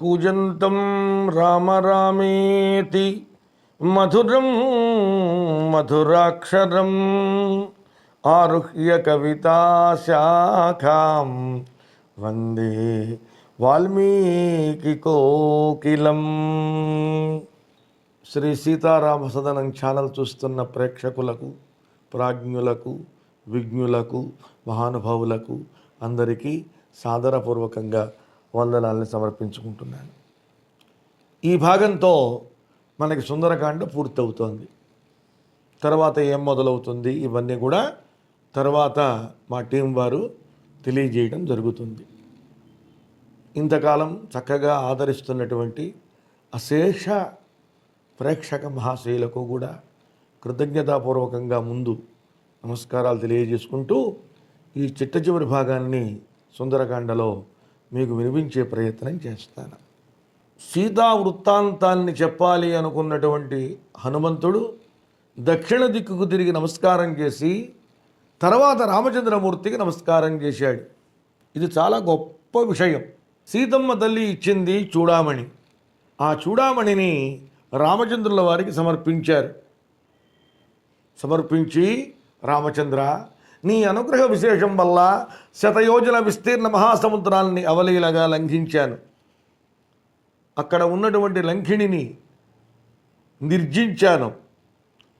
కూజంతం రామ రామేతి మధురం మధురాక్షరం ఆరుహ్య కవితాశాఖాం వందే వాల్మీకి కోకిలం. శ్రీ సీతారామ సదనం ఛానల్ చూస్తున్న ప్రేక్షకులకు ప్రాజ్ఞులకు విజ్ఞులకు మహానుభావులకు అందరికీ సాదరపూర్వకంగా వందనాలను సమర్పించుకుంటున్నాను. ఈ భాగంతో మనకి సుందరకాండ పూర్తవుతోంది. తర్వాత ఏం మొదలవుతుంది? ఇవన్నీ కూడా తర్వాత మా టీం వారు తెలియజేయడం జరుగుతుంది. ఇంతకాలం చక్కగా ఆదరిస్తున్నటువంటి అశేష ప్రేక్షక మహాశయులకు కూడా కృతజ్ఞతాపూర్వకంగా ముందు నమస్కారాలు తెలియజేసుకుంటూ ఈ చిట్ట చివరి భాగాన్ని సుందరకాండలో మీకు వినిపించే ప్రయత్నం చేస్తాను. సీతా వృత్తాంతాన్ని చెప్పాలి అనుకున్నటువంటి హనుమంతుడు దక్షిణ దిక్కుకు తిరిగి నమస్కారం చేసి తర్వాత రామచంద్రమూర్తికి నమస్కారం చేశాడు. ఇది చాలా గొప్ప విషయం. సీతమ్మ తల్లి ఇచ్చింది చూడామణి. ఆ చూడామణిని రామచంద్రుల వారికి సమర్పించారు. సమర్పించి రామచంద్ర నీ అనుగ్రహ విశేషం వల్ల శతయోజన విస్తీర్ణ మహాసముద్రాన్ని అవలీలగా లంఘించాను. అక్కడ ఉన్నటువంటి లంకిణిని నిర్జించాను.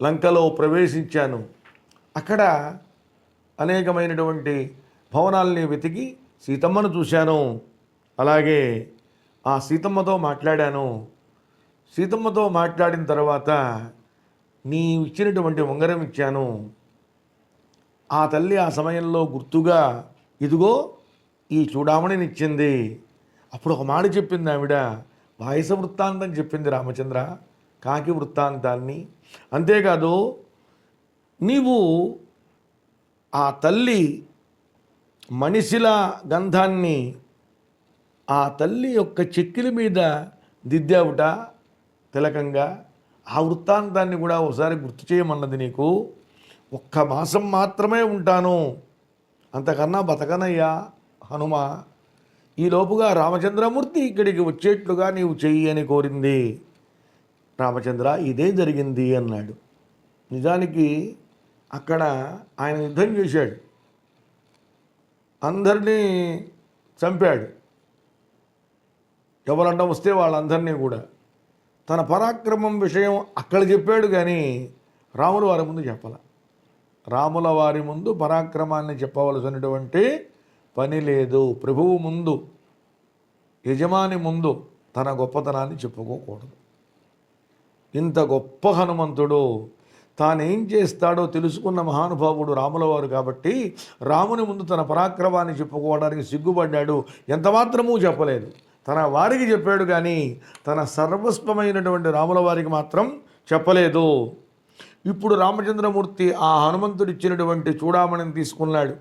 లంకలో ప్రవేశించాను. అక్కడ అనేకమైనటువంటి భవనాల్ని వెతికి సీతమ్మను చూశాను. అలాగే ఆ సీతమ్మతో మాట్లాడాను. సీతమ్మతో మాట్లాడిన తర్వాత నీ ఇచ్చినటువంటి ఉంగరం ఇచ్చాను. ఆ తల్లి ఆ సమయంలో గుర్తుగా ఇదిగో ఈ చూడామణినిచ్చింది. అప్పుడు ఒక మాట చెప్పింది ఆవిడ వాయస వృత్తాంతం చెప్పింది రామచంద్ర కాకి వృత్తాంతాన్ని. అంతేకాదు నీవు ఆ తల్లి మనిషిల గంధాన్ని ఆ తల్లి యొక్క చెక్కిల మీద దిద్దావుట తిలకంగా. ఆ వృత్తాంతాన్ని కూడా ఒకసారి గుర్తు చేయమన్నది నీకు. ఒక్క మాసం మాత్రమే ఉంటాను. అంతకన్నా బతకనయ్యా హనుమ. ఈలోపుగా రామచంద్రమూర్తి ఇక్కడికి వచ్చేట్లుగా నీవు చెయ్యి అని కోరింది. రామచంద్ర ఇదే జరిగింది అన్నాడు. నిజానికి అక్కడ ఆయన యుద్ధం చేశాడు. అందరినీ చంపాడు. ఎవరంట వస్తే వాళ్ళందరినీ కూడా. తన పరాక్రమం విషయం అక్కడ చెప్పాడు కానీ రాములు వారి ముందు చెప్పాల. రాముల వారి ముందు పరాక్రమాన్ని చెప్పవలసినటువంటి పని లేదు. ప్రభువు ముందు యజమాని ముందు తన గొప్పతనాన్ని చెప్పుకోకూడదు. ఇంత గొప్ప హనుమంతుడు తానేం చేస్తాడో తెలుసుకున్న మహానుభావుడు రాములవారు కాబట్టి రాముని ముందు తన పరాక్రమాన్ని చెప్పుకోవడానికి సిగ్గుపడ్డాడు. ఎంతమాత్రమూ చెప్పలేదు. తన వారికి చెప్పాడు కానీ తన సర్వస్వమైనటువంటి రాముల వారికి మాత్రం చెప్పలేదు. ఇప్పుడు రామచంద్రమూర్తి ఆ హనుమంతుడు ఇచ్చినటువంటి చూడామణిని తీసుకున్నాడు.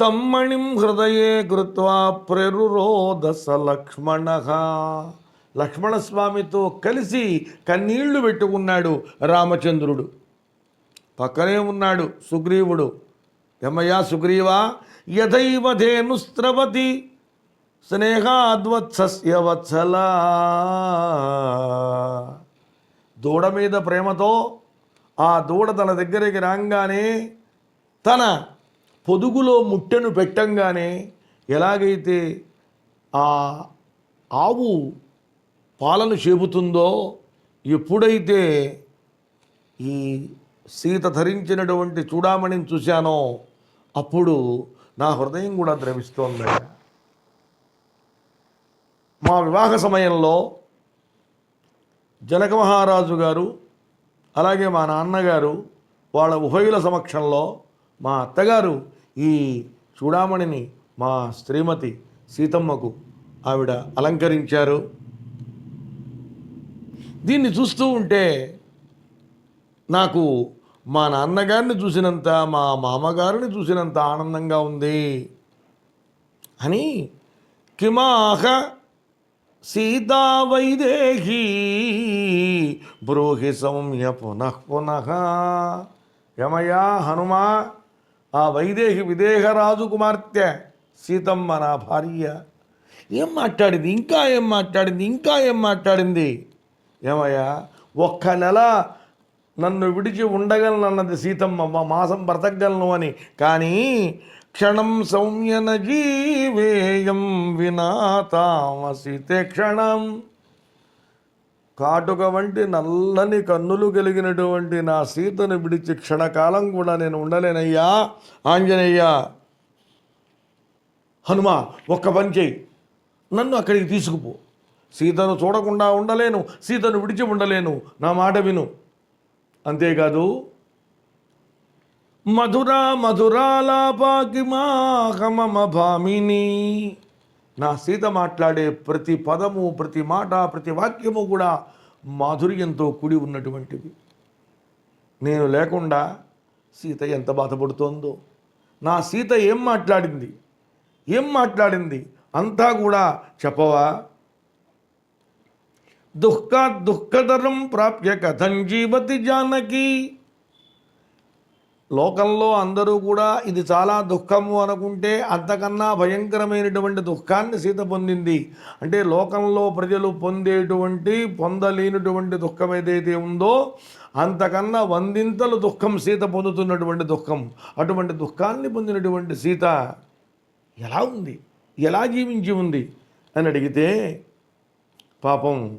తమ్మణిం హృదయే కృత్వా ప్రేరురోదస లక్ష్మణ. లక్ష్మణస్వామితో కలిసి కన్నీళ్ళు పెట్టుకున్నాడు రామచంద్రుడు. పక్కనే ఉన్నాడు సుగ్రీవుడు. యమయా సుగ్రీవా? యథైవ ధేనుస్రవతి స్నేహాద్వత్సస్య వత్సలా దూడ మీద ప్రేమతో ఆ దూడ తన దగ్గరికి రాగానే తన పొదుగులో ముట్టెను పెట్టంగానే ఎలాగైతే ఆ ఆవు పాలను చెబుతుందో ఎప్పుడైతే ఈ సీత ధరించినటువంటి చూడామణిని చూశానో అప్పుడు నా హృదయం కూడా ద్రవిస్తోందయ్యా మా వివాహ సమయంలో జనక మహారాజు గారు అలాగే మా నాన్నగారు వాళ్ళ ఉభయుల సమక్షంలో మా అత్తగారు ఈ చూడామణిని మా శ్రీమతి సీతమ్మకు ఆవిడ అలంకరించారు. దీన్ని చూస్తూ ఉంటే నాకు మా నాన్నగారిని చూసినంత మా మామగారిని చూసినంత ఆనందంగా ఉంది. అని కిమాహ సీతా వైదేహి బ్రూహి సౌమ్య పునః పునః. యమయా హనుమా ఆ వైదేహి విదేహరాజు కుమార్తె సీతమ్మ నా భార్య. ఏం మాట్లాడింది? ఇంకా ఏం మాట్లాడింది? ఇంకా ఏం మాట్లాడింది? ఏమయ్యా ఒక్క నెల నన్ను విడిచి ఉండగలను అన్నది సీతమ్మ మా మాసం బ్రతకగలను అని. కానీ క్షణం సౌమ్యన జీవేయం వినా తామసితే క్షణం. కాటుక వంటి నల్లని కన్నులు కలిగినటువంటి నా సీతను విడిచి క్షణకాలం కూడా నేను ఉండలేనయ్యా. ఆంజనేయ హనుమ ఒక్క పని చేయి. నన్ను అక్కడికి తీసుకుపో. సీతను చూడకుండా ఉండలేను సీతను విడిచి ఉండలేను. నా మాట విను. అంతేకాదు మధురా మధురాలాపాకి మాహమమ భామిని. నా సీత మాట్లాడే ప్రతి పదము ప్రతి మాట ప్రతి వాక్యము కూడా మాధుర్యంతో కూడి ఉన్నటువంటివి నేను లేకుండా సీత ఎంత బాధపడుతోందో. నా సీత ఏం మాట్లాడింది? ఏం మాట్లాడింది? అంతా కూడా చెప్పవా? దుఃఖ దుఃఖతరం ప్రాప్య కథం జీవతి జానకి. లోకంలో అందరూ కూడా ఇది చాలా దుఃఖము అనుకుంటే అంతకన్నా భయంకరమైనటువంటి దుఃఖాన్ని సీత పొందింది. అంటే లోకంలో ప్రజలు పొందేటువంటి పొందలేనటువంటి దుఃఖం ఏదైతే ఉందో అంతకన్నా వందింతలు దుఃఖం సీత పొందుతున్నటువంటి దుఃఖం. అటువంటి దుఃఖాన్ని పొందినటువంటి సీత ఎలా ఉంది? ఎలా జీవించి ఉంది? అని అడిగితే పాపం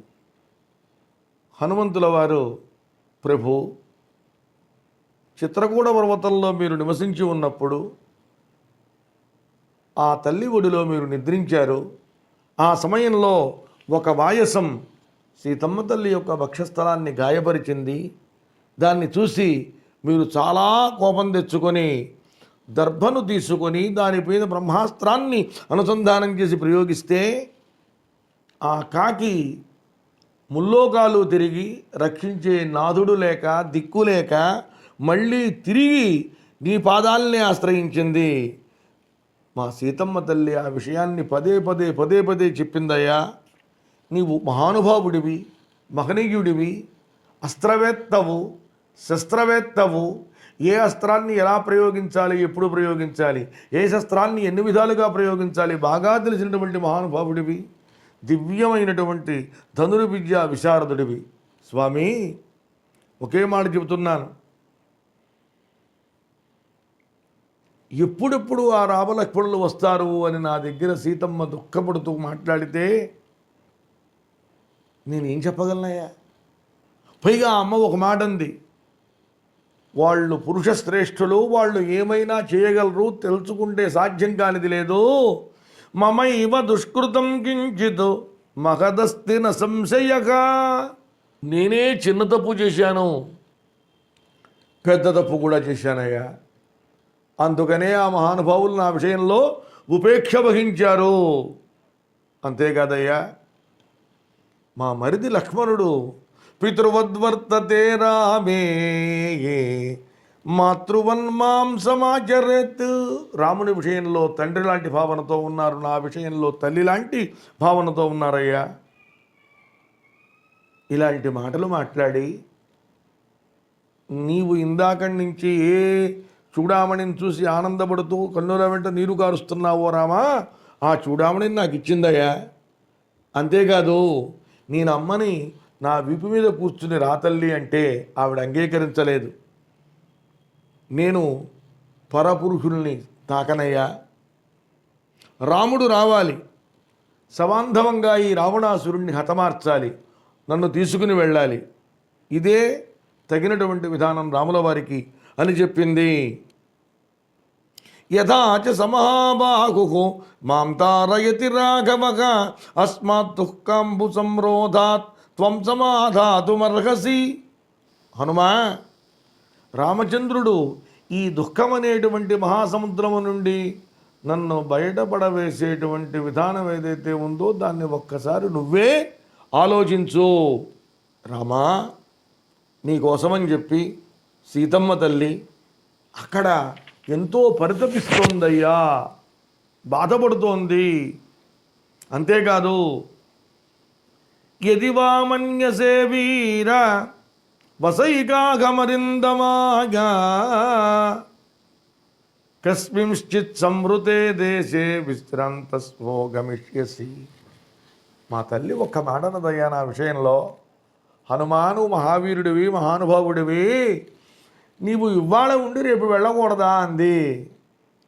హనుమంతుల వారు ప్రభు చిత్రకూట పర్వతంలో మీరు నివసించి ఉన్నప్పుడు ఆ తల్లి ఒడిలో మీరు నిద్రించారు. ఆ సమయంలో ఒక వాయసం సీతమ్మ తల్లి యొక్క భక్షస్థలాన్ని గాయపరిచింది. దాన్ని చూసి మీరు చాలా కోపం తెచ్చుకొని దర్భను తీసుకొని దానిపైన బ్రహ్మాస్త్రాన్ని అనుసంధానం చేసి ప్రయోగిస్తే ఆ కాకి ముల్లోకాలు తిరిగి రక్షించే నాథుడు లేక దిక్కు లేక మళ్ళీ తిరిగి నీ పాదాలనే ఆశ్రయించింది. మా సీతమ్మ తల్లి ఆ విషయాన్ని పదే పదే పదే పదే చెప్పిందయ్యా. నీవు మహానుభావుడివి మహనీయుడివి అస్త్రవేత్తవు శస్త్రవేత్తవు. ఏ అస్త్రాన్ని ఎలా ప్రయోగించాలి ఎప్పుడు ప్రయోగించాలి ఏ శస్త్రాన్ని ఎన్ని విధాలుగా ప్రయోగించాలి బాగా తెలిసినటువంటి మహానుభావుడివి దివ్యమైనటువంటి ధనుర్విద్య విశారదుడివి. స్వామి ఒకే మాట చెబుతున్నాను. ఎప్పుడెప్పుడు ఆ రామలక్ష్మణులు వస్తారు అని నా దగ్గర సీతమ్మ దుఃఖపడుతూ మాట్లాడితే నేనేం చెప్పగలనయ్యా? పైగా అమ్మ ఒక మాట అంది వాళ్ళు పురుష శ్రేష్ఠులు వాళ్ళు ఏమైనా చేయగలరు తెలుసుకుంటే సాధ్యం కానిది లేదు. ఇవ దుష్కృతం కించిత్ మహదస్తిన సంశయక నేనే చిన్న తప్పు చేశాను. పెద్ద తప్పు కూడా చేశానయ్యా. అందుకనే ఆ మహానుభావులు నా విషయంలో ఉపేక్ష వహించారు. అంతేకాదయ్యా మా మరిది లక్ష్మణుడు పితృవద్వర్తతే రామే మాతృవన్మాంసమాచరత్. రాముని విషయంలో తండ్రి లాంటి భావనతో ఉన్నారు నా విషయంలో తల్లి లాంటి భావనతో ఉన్నారయ్యా. ఇలాంటి మాటలు మాట్లాడి నీవు ఇందాక నుంచి ఏ చూడామణిని చూసి ఆనందపడుతూ కన్నుల వెంట నీరు కారుస్తున్నావో రామా? ఆ చూడామణిని నాకు ఇచ్చిందయ్యా. అంతేకాదు నేను అమ్మని నా విపు మీద కూర్చుని రాతల్లి అంటే ఆవిడ అంగీకరించలేదు. నేను పరపురుషుల్ని తాకనయ్యా. రాముడు రావాలి. సమాంధవంగా ఈ రావణాసురుణ్ణి హతమార్చాలి. నన్ను తీసుకుని వెళ్ళాలి. ఇదే తగినటువంటి విధానం రాముల వారికి అని చెప్పింది. యథాచ సమహాబాహు మాం తారయతి రాఘవక అస్మాత్ దుఃఖంబు సంరోధాత్ త్వం సమాధాతుమర్హసి. హనుమా రామచంద్రుడు ఈ దుఃఖం అనేటువంటి మహాసముద్రము నుండి నన్ను బయటపడవేసేటువంటి విధానం ఏదైతే ఉందో దాన్ని ఒక్కసారి నువ్వే ఆలోచించు. రామా నీకోసమని చెప్పి సీతమ్మ తల్లి అక్కడ ఎంతో పరితపిస్తోందయ్యా బాధపడుతోంది. అంతేకాదు యదివామన్యసే వీర వసైకాగమరిందమాగా కస్మింశ్చిత్ సంవృతే దేశే విశ్రాంతస్వో గమిష్యసి మా తల్లి ఒక్క మాటనదయ్యా నా విషయంలో. హనుమాను మహావీరుడివి మహానుభావుడివి నీవు ఇవాళ ఉండి రేపు వెళ్ళకూడదా అంది.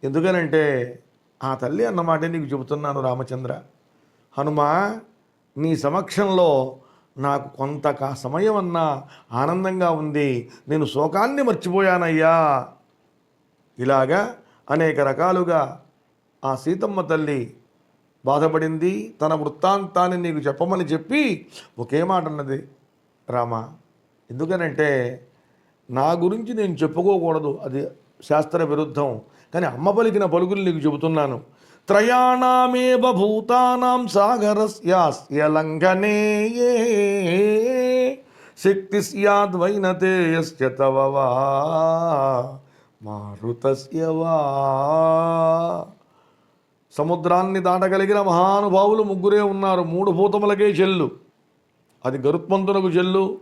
ఎందుకనంటే ఆ తల్లి అన్నమాట నీకు చెబుతున్నాను రామచంద్ర. హనుమా నీ సమక్షంలో నాకు కొంత సమయం అన్నా ఆనందంగా ఉంది. నేను శోకాన్ని మర్చిపోయానయ్యా. ఇలాగా అనేక రకాలుగా ఆ సీతమ్మ తల్లి బాధపడింది. తన వృత్తాంతాన్ని నీకు చెప్పమని చెప్పి ఒకే మాట అన్నది రామ ఎందుకనంటే నా గురించి నేను చెప్పుకోకూడదు. అది శాస్త్ర విరుద్ధం కానీ అమ్మ పలికిన పలుకులు నీకు చెబుతున్నాను. త్రయాణమేవ భూతానాం సాగరస్యాస్య లంఘనే శక్తి స్యాద్వైనతేయస్య తవ వా మారుతస్య సముద్రాన్ని దాటగలిగిన మహానుభావులు ముగ్గురే ఉన్నారు. మూడు భూతములకే చెల్లు. అది గరుత్మంతునకు చెల్లు.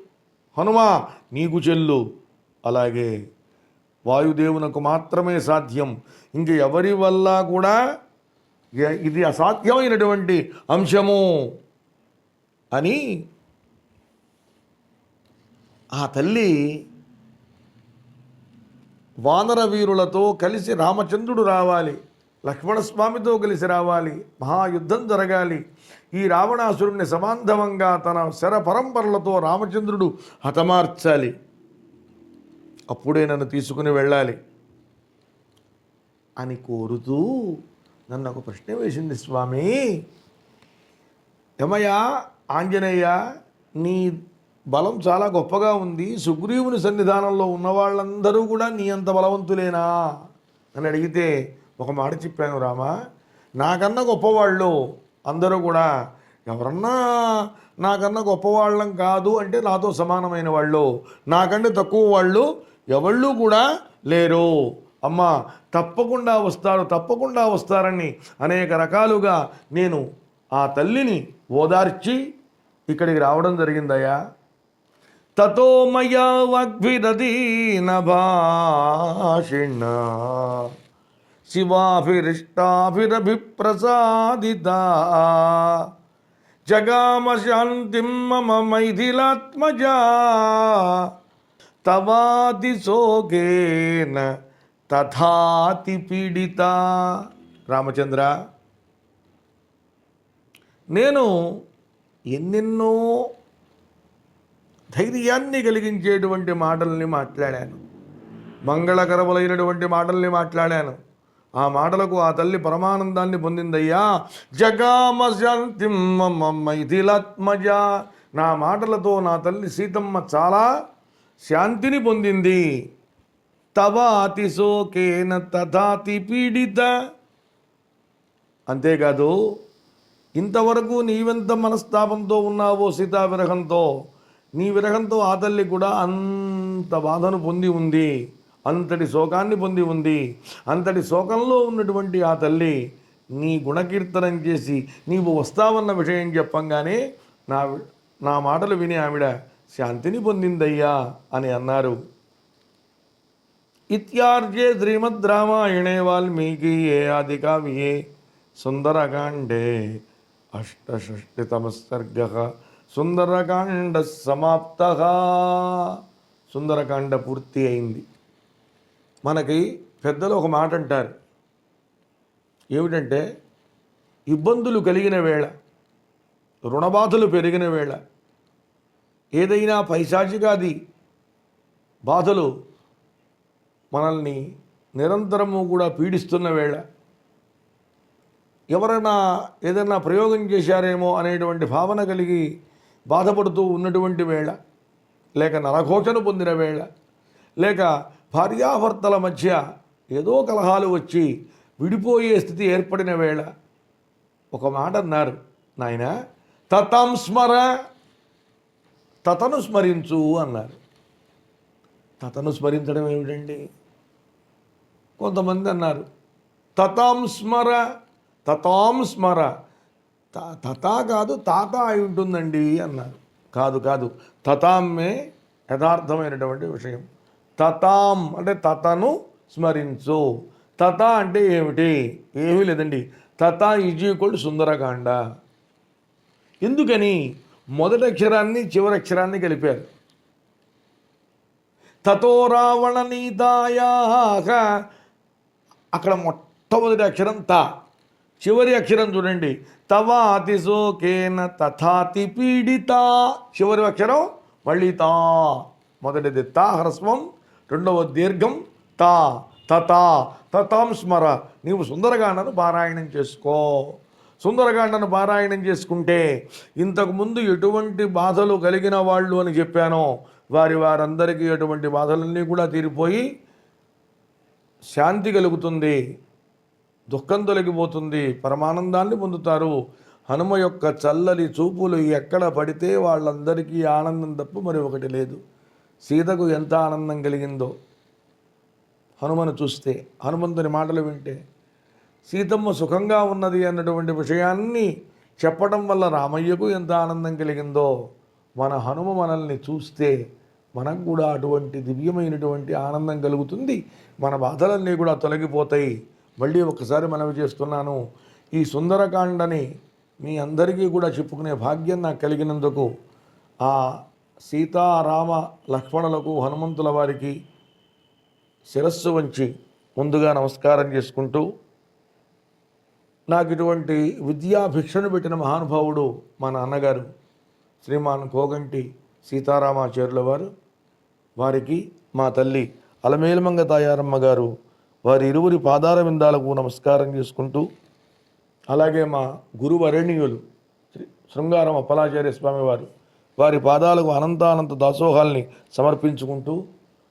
హనుమా నీకు చెల్లు. అలాగే వాయుదేవునకు మాత్రమే సాధ్యం. ఇంక ఎవరి వల్ల కూడా ఇది అసాధ్యమైనటువంటి అంశము అని ఆ తల్లి వానర వీరులతో కలిసి రామచంద్రుడు రావాలి. లక్ష్మణస్వామితో కలిసి రావాలి. మహాయుద్ధం జరగాలి. ఈ రావణాసురుణ్ణి సమాంధవంగా తన శర పరంపరలతో రామచంద్రుడు హతమార్చాలి. అప్పుడే నన్ను తీసుకుని వెళ్ళాలి అని కోరుతూ నన్ను ఒక ప్రశ్న వేసింది స్వామి ఏమయ్యా ఆంజనేయ నీ బలం చాలా గొప్పగా ఉంది. సుగ్రీవుని సన్నిధానంలో ఉన్న వాళ్ళందరూ కూడా నీ అంత బలవంతులేనా? అని అడిగితే ఒక మాట చెప్పాను రామా నాకన్నా గొప్పవాళ్ళు అందరూ కూడా ఎవరన్నా నాకన్నా గొప్పవాళ్ళం కాదు అంటే నాతో సమానమైన వాళ్ళు. నాకంటే తక్కువ వాళ్ళు ఎవళ్ళు కూడా లేరు. అమ్మ తప్పకుండా వస్తారు తప్పకుండా వస్తారని అనేక రకాలుగా నేను ఆ తల్లిని ఓదార్చి ఇక్కడికి రావడం జరిగిందయ్యా. తతో మయా వాగ్భిదీన భాషిణ. శివాభిరిష్టాభిరభిప్రసాదిత. జగామ శాంతిం మమ మైథిలాత్మజా. తవాది సోగేన తథాతి పీడిత. రామచంద్ర నేను ఎన్నెన్నో ధైర్యాన్ని కలిగించేటువంటి మాటల్ని మాట్లాడాను. మంగళకరములైనటువంటి మాటల్ని మాట్లాడాను. ఆ మాటలకు ఆ తల్లి పరమానందాన్ని పొందిందయ్యా. జగామ శాంతిం మమ మైథిలాత్మజ. నా మాటలతో నా తల్లి సీతమ్మ చాలా శాంతిని పొందింది. తవాతి అతిశోకేన తథాతి పీడిత. అంతేకాదు ఇంతవరకు నీవెంత మనస్తాపంతో ఉన్నావో సీతా విరహంతో నీ విరహంతో ఆ తల్లి కూడా అంత బాధను పొంది ఉంది. అంతటి శోకాన్ని పొంది ఉంది. అంతటి శోకంలో ఉన్నటువంటి ఆ తల్లి నీ గుణకీర్తనం చేసి నీవు వస్తావన్న విషయం చెప్పంగానే నా నా మాటలు విని ఆవిడ శాంతిని పొందిందయ్యా అని అన్నారు. ఇత్యార్జే శ్రీమద్ రామాయణే ఏ ఆది కావ్యే సుందరకాండే అష్టషష్టితమ సర్గ సుందరకాండ సమాప్త. సుందరకాండ పూర్తి అయింది. మనకి పెద్దలు ఒక మాట అంటారు. ఏమిటంటే ఇబ్బందులు కలిగిన వేళ రుణబాధలు పెరిగిన వేళ ఏదైనా పైశాచికాది బాధలు మనల్ని నిరంతరము కూడా పీడిస్తున్న వేళ ఎవరైనా ఏదైనా ప్రయోగం చేశారేమో అనేటువంటి భావన కలిగి బాధపడుతూ ఉన్నటువంటి వేళ లేక నరఘోషను పొందిన వేళ లేక భార్యాభర్తల మధ్య ఏదో కలహాలు వచ్చి విడిపోయే స్థితి ఏర్పడిన వేళ ఒక మాట అన్నారు నాయన తతం స్మర తతను స్మరించు అన్నారు. తతను స్మరించడం ఏమిటండి? కొంతమంది అన్నారు తతాం స్మర తతాం స్మర. త- తతా కాదు తాత అయి ఉంటుందండి అన్నారు. కాదు కాదు తతామ్మే యథార్థమైనటువంటి విషయం. తతాం అంటే తతను స్మరించు. తత అంటే ఏమిటి? ఏమీ లేదండి. తత ఈజ్ ఈక్వల్ సుందరకాండ. ఎందుకని? మొదటి అక్షరాన్ని చివరి అక్షరాన్ని కలిపారు. తతో రావణ నీతాయా అక్కడ మొట్టమొదటి అక్షరం త. చివరి అక్షరం చూడండి. తవాతి సోకేన తథాతి పీడిత. చివరి అక్షరం మళ్ళీ తా. మొదటిది తా హ్రస్వం. రెండవ దీర్ఘం తా. తథా. తథాం స్మర. నీవు సుందరగానను పారాయణం చేసుకో. సుందరకాండను పారాయణం చేసుకుంటే ఇంతకుముందు ఎటువంటి బాధలు కలిగిన వాళ్ళు అని చెప్పానో వారి వారందరికీ ఎటువంటి బాధలన్నీ కూడా తీరిపోయి శాంతి కలుగుతుంది దుఃఖం తొలగిపోతుంది పరమానందాన్ని పొందుతారు. హనుమ యొక్క చల్లని చూపులు ఎక్కడ పడితే వాళ్ళందరికీ ఆనందం తప్ప మరి ఒకటి లేదు. సీతకు ఎంత ఆనందం కలిగిందో హనుమను చూస్తే హనుమంతుని మాటలు వింటే సీతమ్మ సుఖంగా ఉన్నది అన్నటువంటి విషయాన్ని చెప్పడం వల్ల రామయ్యకు ఎంత ఆనందం కలిగిందో మన హనుమ మనల్ని చూస్తే మనకు కూడా అటువంటి దివ్యమైనటువంటి ఆనందం కలుగుతుంది. మన బాధలన్నీ కూడా తొలగిపోతాయి. మళ్ళీ ఒకసారి మనవి చేస్తున్నాను. ఈ సుందరకాండని మీ అందరికీ కూడా చెప్పుకునే భాగ్యం నాకు కలిగినందుకు ఆ సీతారామ లక్ష్మణులకు హనుమంతుల వారికి శిరస్సు వంచి ముందుగా నమస్కారం చేసుకుంటూ నాకు ఇటువంటి విద్యా భిక్షను పెట్టిన మహానుభావుడు మా నాన్నగారు శ్రీమాన్ కోగంటి సీతారామాచార్యుల వారు వారికి మా తల్లి అలమేలుమంగ తాయారమ్మ గారు వారి ఇరువురి పాదార విందాలకు నమస్కారం చేసుకుంటూ అలాగే మా గురువరణీయులు శ్రీ శృంగారం అప్పలాచార్య స్వామి వారు వారి పాదాలకు అనంతానంత దాసోహాల్ని సమర్పించుకుంటూ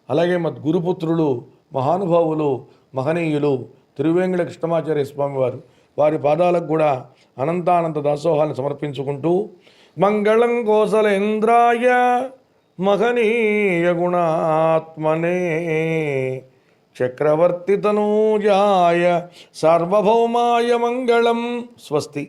అలాగే మా గురుపుత్రులు మహానుభావులు మహనీయులు తిరువేంగళ కృష్ణమాచార్య స్వామివారు వారి పాదాలకు కూడా అనంతానంత దాసోహాన్ని సమర్పించుకుంటూ మంగళం కోసలేంద్రాయ మహనీయ గుణాత్మనే చక్రవర్తి తనూజాయ సార్వభౌమాయ మంగళం స్వస్తి.